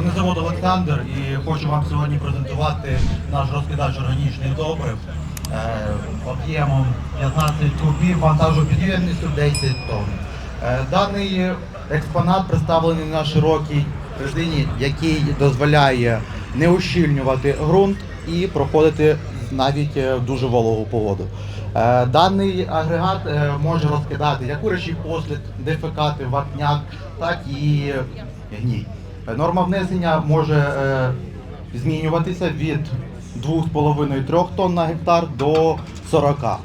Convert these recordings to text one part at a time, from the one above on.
Олександр і хочу вам сьогодні презентувати наш розкидач органічних добрив е, об'ємом 15 кубів, вантажопідємністю 10 тонн. Е, Даний експонат представлений на широкій резині, який дозволяє не ущільнювати ґрунт і проходити навіть е, дуже вологу погоду. Даний агрегат може розкидати як курячий послід, дефекати, вапняк, так і гній. Е, Норма внесення може е, змінюватися від 2,5-3 тонн на гектар до 40.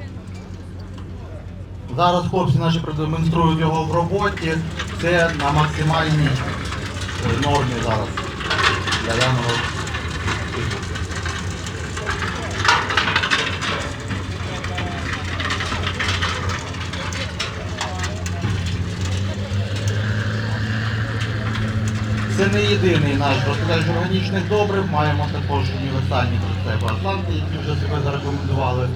Зараз хлопці наші продемонструють його в роботі. Це на максимальній е, нормі зараз. Для даного Це не єдиний наш розпродаж органічних добрив, маємо також універсальні прицепи Атланти, які вже себе зарекомендували.